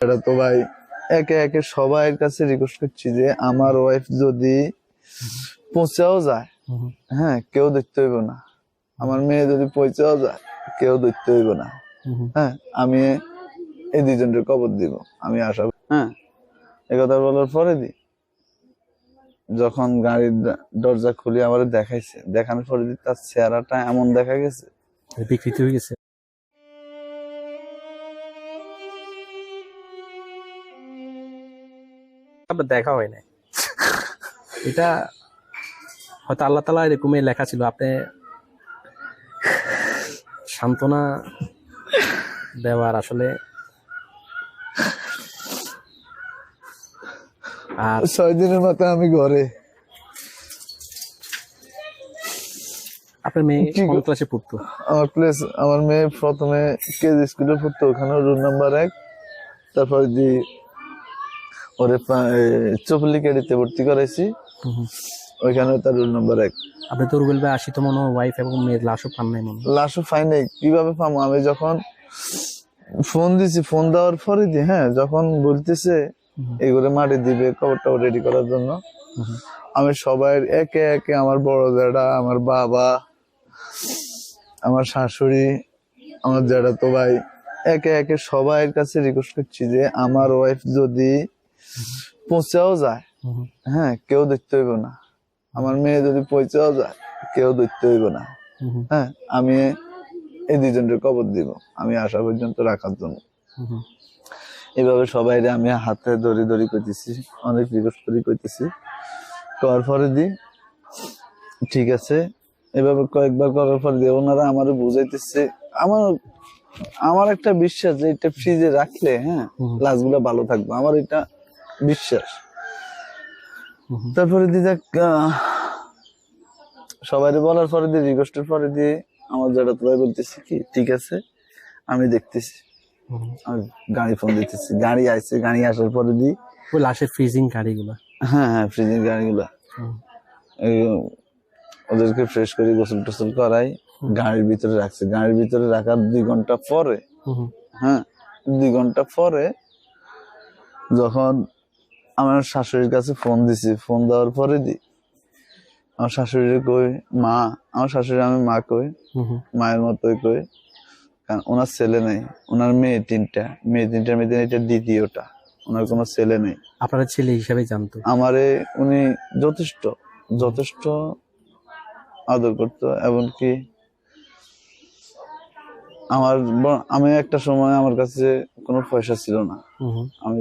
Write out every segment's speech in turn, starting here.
এটা তো ভাই একে একে কাছে রিকোয়েস্ট করছি যে আমার ওয়াইফ যদি পৌঁছাও যায় হ্যাঁ কেউ দেখতে হইব না। আমার মেয়ে যদি পৌঁছাও যায়, কেউ দেখতে হইব না। হ্যাঁ আমি এই দুজনের কবর দিব। আমি আশা হ্যাঁ এ কথা বলার পরে দি, যখন গাড়ির দরজা খুলে আমার দেখাইছে, দেখানোর পরে তার চেহারাটা এমন দেখা গেছে। বিকৃতি হয়ে গেছে। আপনার দেখা হয় নাই। এটা হয়তো আল্লাহ তালা এরকমই লেখা ছিল আপনি সান্ত্বনা দেওয়ার আসলে আর ছয় দিনের মাথায় আমি ঘরে। আপনার মেয়ে? কোন ক্লাসে পড়তো? আমার প্লেস আমার মেয়ে প্রথমে কেজি স্কুলে পড়তো ওখানে রুম নাম্বার এক তারপর দি ওরে চপলিকারিতে ভর্তি করাইছি। ওইখানে তার রুল নাম্বার এক। আপনি তো রুবেল ভাই আশিত মনে ওয়াইফ এবং মেয়ের লাশও পান নাই মনে লাশও পাই নাই কীভাবে পাবো আমি যখন ফোন দিছি ফোন দেওয়ার পরে দি হ্যাঁ যখন বলতেছে এগুলো মাটি দিবে কবরটাও রেডি করার জন্য। আমি সবাই একে একে আমার বড় জ্যাঠা আমার বাবা আমার শাশুড়ি আমার জ্যাঠাতো ভাই একে একে সবার কাছে রিকোয়েস্ট করছি যে আমার ওয়াইফ যদি পৌঁছাও যায়। হ্যাঁ কেউ দেখতে হইব না। আমার মেয়ে যদি পৌঁছাও যায় কেউ দেখতে হইব না। হ্যাঁ আমি এই দুজনের কবর দিব। আমি আসা পর্যন্ত রাখার জন্য। এভাবে সবাই আমি হাতে দড়ি দড়ি করতেছি অনেক রিকোয়েস্ট করি করতেছি করার পরে দি ঠিক আছে। এভাবে কয়েকবার করার পরে দিয়ে ওনারা আমার বুঝাইতেছে। আমার আমার একটা বিশ্বাস যে এটা ফ্রিজে রাখলে হ্যাঁ। লাশগুলো ভালো থাকবে। আমার এটা বিশ্বাস। তারপরে দি দেখ সবাই বলার পরে দিয়ে রিকোয়েস্টের পরে দিয়ে আমার যারা তোরাই বলতেছি কি ঠিক আছে আমি দেখতেছি। আমি গাড়ি ফোন দিতেছি। গাড়ি আইছে গাড়ি আসার পরে দি ওই লাশের ফ্রিজিং গাড়িগুলো। হ্যাঁ হ্যাঁ ফ্রিজের গাড়িগুলা। ওদেরকে ফ্রেশ করে গোসল টোসল করাই গাড়ির ভিতরে রাখছে। গাড়ির ভিতরে রাখার দুই ঘণ্টা পরে হ্যাঁ দুই ঘণ্টা পরে যখন আমার শাশুড়ির কাছে ফোন দিছি। ফোন দেওয়ার পরে দি আমার শাশুড়ি কই মা আমার শাশুড়ি আমি মা কই মায়ের মতোই কই কারণ ওনার ছেলে নেই ওনার মেয়ে তিনটা মেয়ে তিনটার মধ্যে এটা দ্বিতীয়টা ওনার কোনো ছেলে নেই। আপনারা ছেলে হিসাবে জানতো? আমারে উনি যথেষ্ট যথেষ্ট আদর করতো এমনকি আমার আমি একটা সময় আমার কাছে কোনো পয়সা ছিল না। আমি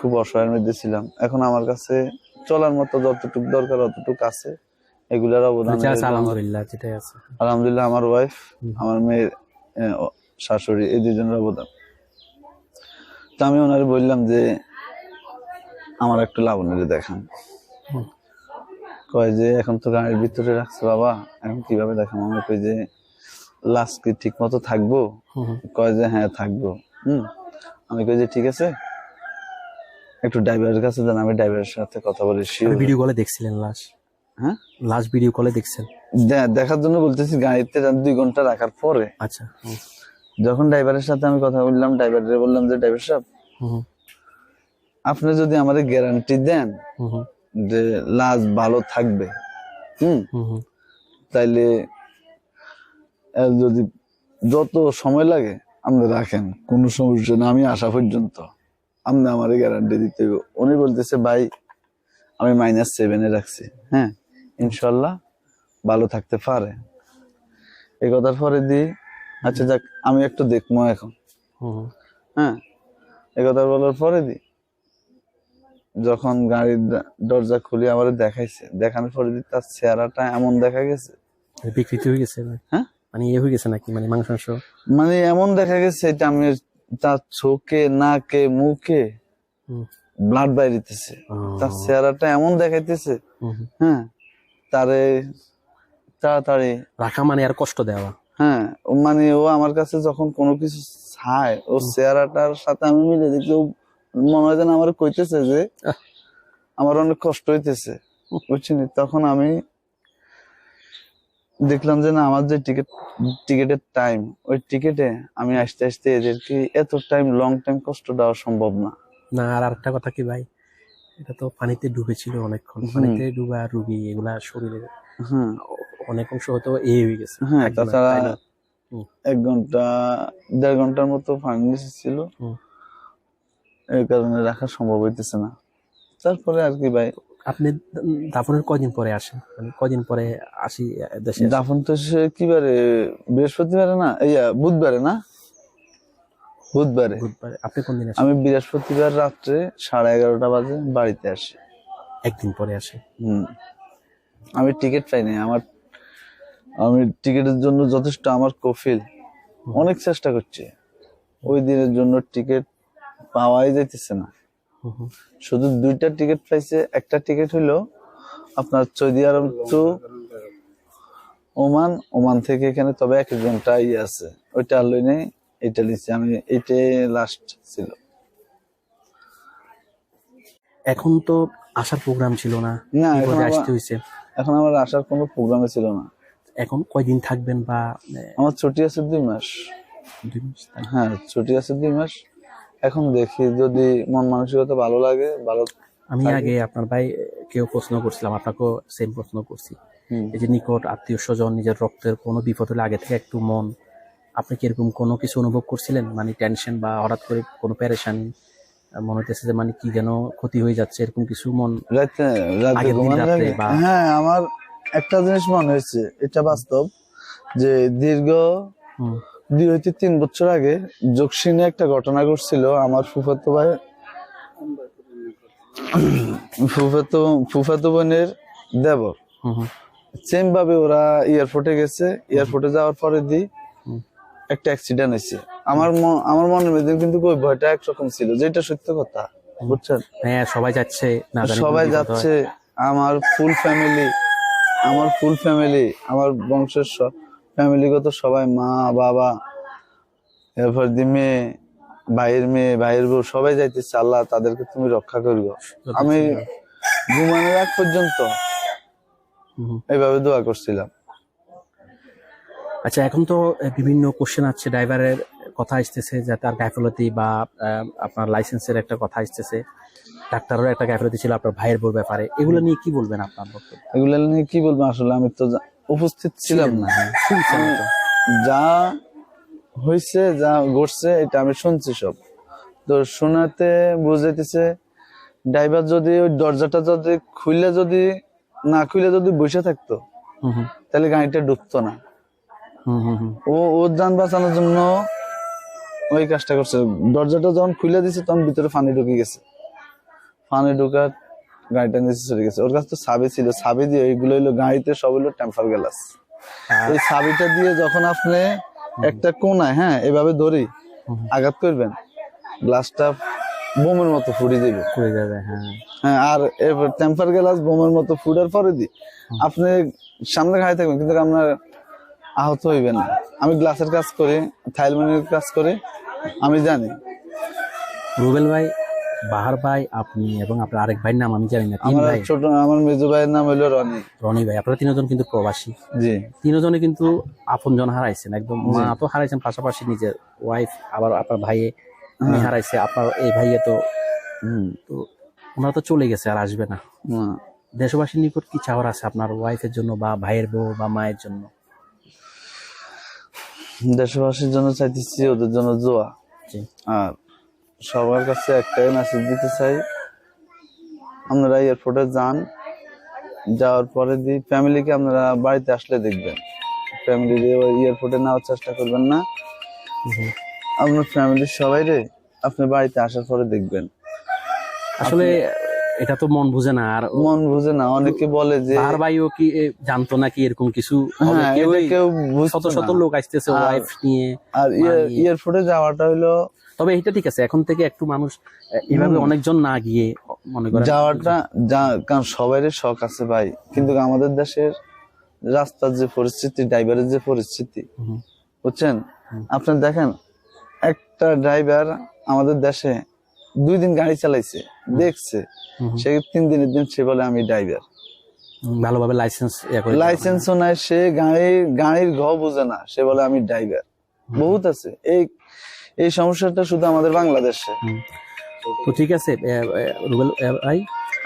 খুব অসহায়ের মধ্যে ছিলাম। এখন আমার কাছে চলার মতো যতটুকু দরকার অতটুকু আছে। এগুলার অবদান আমার- আলহামদুলিল্লাহ যেটাই আছে। আলহামদুলিল্লাহ আমার ওয়াইফ আমার মেয়ের শাশুড়ি এই দুজনের অবদান। তো আমি ওনারে বললাম যে আমার একটু লাবণীরে দেখান। কয় যে এখন তো গাড়ির ভিতরে রাখছে বাবা। এখন কীভাবে দেখাম আমি কই যে লাস্ট কি ঠিক মতো থাকব। কয় যে হ্যাঁ থাকব। হুম। আমি কই যে ঠিক আছে। একটু ড্রাইভারের কাছে দেন আমি ড্রাইভারের সাথে কথা বলি ভিডিও কলে দেখছিলেন লাশ? হ্যাঁ? লাশ ভিডিও কলে দেখছেন? দেখার জন্য বলতেছি গাড়িতে দুই ঘণ্টা রাখার পরে। আচ্ছা। যখন ড্রাইভারের সাথে আমি কথা বললাম ড্রাইভারের বললাম যে ড্রাইভার সাহেব আপনি যদি আমাদের গ্যারান্টি দেন যে লাশ ভালো থাকবে হুম। তাইলে যদি যত সময় লাগে আপনি রাখেন কোনো সমস্যা না আমি আসা পর্যন্ত। আপনি আমার গ্যারান্টি দিতে হবে উনি বলতেছে ভাই আমি মাইনাস সেভেনে রাখছি। হ্যাঁ ইনশাল্লাহ ভালো থাকতে পারে। এই কথার পরে দি আচ্ছা যাক আমি একটু দেখব এখন। হ্যাঁ এই কথা বলার পরে দি যখন গাড়ির দরজা খুলে আমার দেখাইছে দেখানোর পরে দি তার চেহারাটা এমন দেখা গেছে। বিকৃতি হয়ে গেছে হ্যাঁ? মানে ইয়ে হয়ে গেছে নাকি? মানে মাংসাংশ? মানে এমন দেখা গেছে এটা আমি তার চোখে নাকে মুখে। ব্লাড বাইরিতেছে তার চেহারাটা এমন দেখাইতেছে হ্যাঁ তারে তাড়াতাড়ি রাখা মানে আর কষ্ট দেওয়া। হ্যাঁ মানে ও আমার কাছে যখন কোনো কিছু চায় ও চেহারাটার সাথে আমি মিলে দেখি ও মনে হয় যেন আমার কইতেছে যে আমার অনেক কষ্ট হইতেছে বুঝছেন? তখন আমি দেখলাম যে না আমার যে টিকিট টিকিটের টাইম ওই টিকিটে আমি আসতে আসতে এদেরকে এত টাইম লং টাইম কষ্ট দেওয়া সম্ভব না। না আর আরেকটা কথা কি ভাই? এটা তো পানিতে ডুবেছিল অনেকক্ষণ। পানিতে ডুবা রুগী এগুলা শরীরে হ্যাঁ অনেক অংশ হয়তো এ হয়ে গেছে। হ্যাঁ তাছাড়া এক ঘণ্টা দেড় ঘণ্টার মতো পানি ছিল। এই কারণে রাখা সম্ভব হইতেছে না। তারপরে আর কি ভাই আপনি দাফনের কদিন পরে আসেন? মানে কয়দিন পরে আসি দেশে দাফন তো সে কিবারে বৃহস্পতিবারে না এই বুধবারে না? বুধবারে। বুধবারে। আপনি কোন দিন আসেন? আমি বৃহস্পতিবার রাত্রে সাড়ে এগারোটা বাজে বাড়িতে আসি। একদিন পরে আসে হুম। আমি টিকিট পাইনি আমার আমি টিকিটের জন্য যথেষ্ট আমার কফিল। অনেক চেষ্টা করছে। ওই দিনের জন্য টিকিট পাওয়াই যাইতেছে না। শুধু দুইটা টিকিট পাইছে একটা টিকিট হলো আপনার Saudi Arab to Oman. Oman থেকে এখানে তবে এক ঘণ্টা ইয়ে আছে। ওইটা আর লই নেই এটা লিখছি আমি এটাই লাস্ট ছিল। এখন তো আসার প্রোগ্রাম ছিল না। না এখন আমার- আসতে হয়েছে এখন আমার আসার কোনো প্রোগ্রামে ছিল না। এখন কয়দিন থাকবেন বা আমার ছুটি আছে দুই মাস। দুই মাস হ্যাঁ ছুটি আছে দুই মাস। এখন দেখি যদি মন মানসিকতা ভালো লাগে ভালো আমি। আগে আপনার ভাই কেউ প্রশ্ন করছিলাম আপনাকেও সেম প্রশ্ন করছি। এই যে নিকট আত্মীয় স্বজন নিজের রক্তের কোনো বিপদ হলে আগে থেকে একটু মন আপনি কি এরকম কোনো কিছু অনুভব করছিলেন মানে টেনশন বা হঠাৎ করে কোনো প্যারেশানি মনে হইতেছে যে মানে কি যেন ক্ষতি হয়ে যাচ্ছে এরকম কিছু মন হ্যাঁ আমার একটা জিনিস মনে হয়েছে এটা বাস্তব যে দীর্ঘ দুই হইতে তিন বছর আগে যোগসিনে একটা ঘটনা ঘটছিল। আমার ফুফাতো ভাই ফুফাতো ফুফাতো বোনের দেবর। সেম ভাবে ওরা এয়ারপোর্টে গেছে। এয়ারপোর্টে যাওয়ার পরে দি একটা অ্যাক্সিডেন্ট হয়েছে আমার আমার মনের মধ্যে কিন্তু ওই ভয়টা একরকম ছিল যেটা সত্য কথা বুঝছেন? হ্যাঁ সবাই যাচ্ছে না সবাই যাচ্ছে আমার ফুল ফ্যামিলি আমার ফুল ফ্যামিলি আমার বংশের ফ্যামিলিগত সবাই মা বাবা এরপর দি মেয়ে ভাইয়ের মেয়ে ভাইয়ের বউ সবাই যাইতেছে আল্লাহ তাদেরকে তুমি রক্ষা করিব আমি ঘুমানোর আগ পর্যন্ত। এইভাবে দোয়া করছিলাম। আচ্ছা এখন তো বিভিন্ন কোশ্চেন আছে ড্রাইভারের কথা আসতেছে যে তার গাফলতি বা আপনার লাইসেন্সের একটা কথা আসতেছে। ডাক্তারেরও একটা গাফলতি ছিল আপনার ভাইয়ের বউর ব্যাপারে। এগুলো নিয়ে কি বলবেন আপনার বক্তব্য? এগুলো নিয়ে কি বলব আসলে আমি তো উপস্থিত ছিলাম। না হ্যাঁ। যা হয়েছে যা ঘটছে এটা আমি শুনছি সব। তো শোনাতে বুঝাইতেছে ড্রাইভার যদি ওই দরজাটা যদি খুলে যদি না খুলে যদি বসে থাকতো তাহলে গাড়িটা ডুবতো না। ও ওর যান বাঁচানোর জন্য ওই কাজটা করছে। দরজাটা যখন খুলে দিছে তখন ভিতরে পানি ঢুকে গেছে। পানি ঢুকার গাড়িটা নিচে চলে গেছে। ওর কাছে তো সাবি ছিল। সাবি দিয়ে ওইগুলো হইল গাড়িতে সব হইল টেম্পার গ্লাস আর- এই সাবিটা দিয়ে যখন আপনি একটা কোনায় হ্যাঁ এভাবে ধরি আঘাত করবেন গ্লাসটা বোমের মতো ফুটে দেবে করে যাবে হ্যাঁ। হ্যাঁ আর এরপর টেম্পার গ্লাস বোমের মতো ফুটার পরে দি আপনি সামনে খাই থাকবেন কিন্তু আপনার আহত হইবেন না। আমি গ্লাসের কাজ করি থাইলম্যানের কাজ করি আমি জানি। রুবেল ভাই বাহার ভাই আপনি এবং আপনার আরেক ভাইয়ের নাম আমি জানি না তিন আমার ভাই। ছোট আমার মেজো ভাইয়ের নাম হইল রনি। রনি ভাই আপনারা তিনজন কিন্তু প্রবাসী। জি। তিনজনে কিন্তু আপন জন হারাইছেন একদম মা তো হারাইছেন পাশাপাশি নিজের ওয়াইফ আবার আপনার ভাইয়ে উনি হারাইছে আপনার এই ভাইয়ে তো হুম তো ওনারা তো চলে গেছে আর আসবে না। দেশবাসীর নিকট কি চাওয়ার আছে আপনার ওয়াইফের জন্য বা ভাইয়ের বউ বা মায়ের জন্য? দেশবাসীর জন্য চাইতেছি ওদের জন্য জোয়া জি। আর সবার কাছে একটাই মেসেজ দিতে চাই আপনারা এয়ারপোর্টে যান যাওয়ার পরে দি ফ্যামিলিকে আপনারা বাড়িতে আসলে দেখবেন। ফ্যামিলি দিয়ে এয়ারপোর্টে নেওয়ার চেষ্টা করবেন না। আপনার ফ্যামিলির সবাই রে আপনি বাড়িতে আসার পরে দেখবেন। আসলে এটা তো মন বুঝে না আর মন বুঝে না অনেকে বলে যে বাহার ভাইও কি জানতো নাকি এরকম কিছু? হ্যাঁ কেউ শত শত লোক আসতেছে আর- ওয়াইফ নিয়ে আর এয়ারপোর্টে যাওয়াটা হইল তবে এটা ঠিক আছে এখন থেকে একটু মানুষ এ, এইভাবে হুম। অনেকজন না গিয়ে মনে করেন যাওয়াটা যা- কারণ সবারই শখ আছে ভাই কিন্তু আমাদের দেশের রাস্তার যে পরিস্থিতি ড্রাইভারের যে পরিস্থিতি বুঝছেন হুম। আপনি দেখেন একটা ড্রাইভার আমাদের দেশে দুই দিন গাড়ি চালাইছে দেখছে। সে তিন দিনের দিন সে বলে আমি ড্রাইভার ভালোভাবে লাইসেন্স ইয়ে। লাইসেন্সও নাই সে গাড়ির গাড়ির ঘ বোঝে না। সে বলে আমি ড্রাইভার বহুত আছে। এই এই সমস্যাটা শুধু আমাদের বাংলাদেশে। তো ঠিক আছে রুবেল ভাই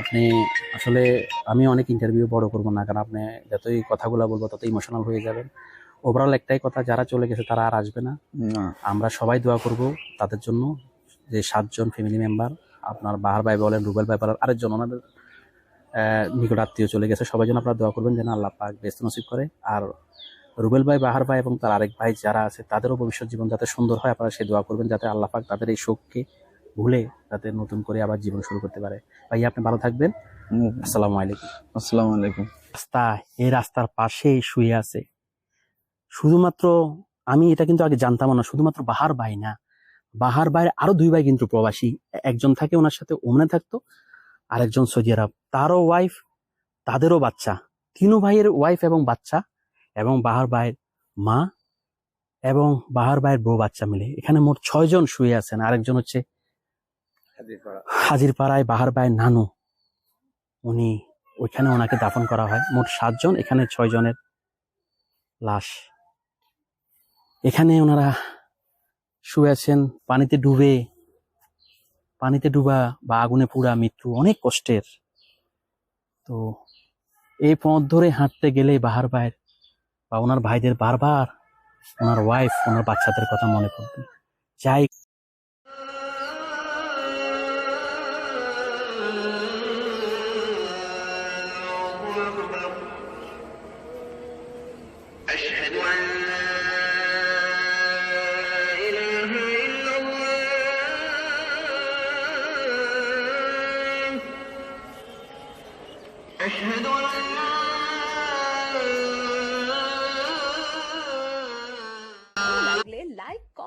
আপনি আসলে আমি অনেক ইন্টারভিউ বড় করব না কারণ আপনি যতই কথাগুলো বলব তত ইমোশনাল হয়ে যাবেন। ওভারঅল একটাই কথা যারা চলে গেছে তারা আর আসবে না। আমরা সবাই দোয়া করব তাদের জন্য। যে সাতজন ফ্যামিলি মেম্বার আপনার বাহার ভাই বলেন রুবেল ভাই বলেন আরেকজন ওনাদের নিকট আত্মীয় চলে গেছে। সবাই জন্য আপনারা দোয়া করবেন যেন আল্লাহ পাক ব্যস্ত নসিব করে। আর রুবেল ভাই বাহার ভাই এবং তার আরেক ভাই যারা আছে তাদেরও ভবিষ্যৎ জীবন যাতে সুন্দর হয় আপনারা সেই দোয়া করবেন যাতে আল্লাহ পাক তাদের এই শোককে ভুলে যাতে নতুন করে আবার জীবন শুরু করতে পারে। ভাই আপনি ভালো থাকবেন। আসসালামু আলাইকুম। আসসালামু আলাইকুম। রাস্তা এই রাস্তার পাশে শুয়ে আছে। শুধুমাত্র আমি এটা কিন্তু আগে জানতাম না শুধুমাত্র বাহার ভাই না। বাহার ভাইয়ের আরও দুই ভাই কিন্তু প্রবাসী। একজন থাকে ওনার সাথে ওমনে থাকতো আরেকজন সৌদি আরব। তারও ওয়াইফ তাদেরও বাচ্চা। তিনও ভাইয়ের ওয়াইফ এবং বাচ্চা এবং বাহার ভাইয়ের মা এবং বাহার ভাইয়ের বউ বাচ্চা মিলে। এখানে মোট ছয়জন শুয়ে আছেন। আরেকজন হচ্ছে হাজির পাড়ায় বাহার ভাইয়ের নানু। উনি ওইখানে ওনাকে দাফন করা হয়। মোট সাতজন এখানে ছয় জনের লাশ। এখানে ওনারা শুয়ে আছেন, পানিতে ডুবে, পানিতে ডুবা বা আগুনে পুরা মৃত্যু অনেক কষ্টের। তো এই পথ ধরে হাঁটতে গেলে বাহার ভাইয়ের বা ওনার ভাইদের বারবার, ওনার ওয়াইফ ওনার বাচ্চাদের কথা মনে পড়বে। যাই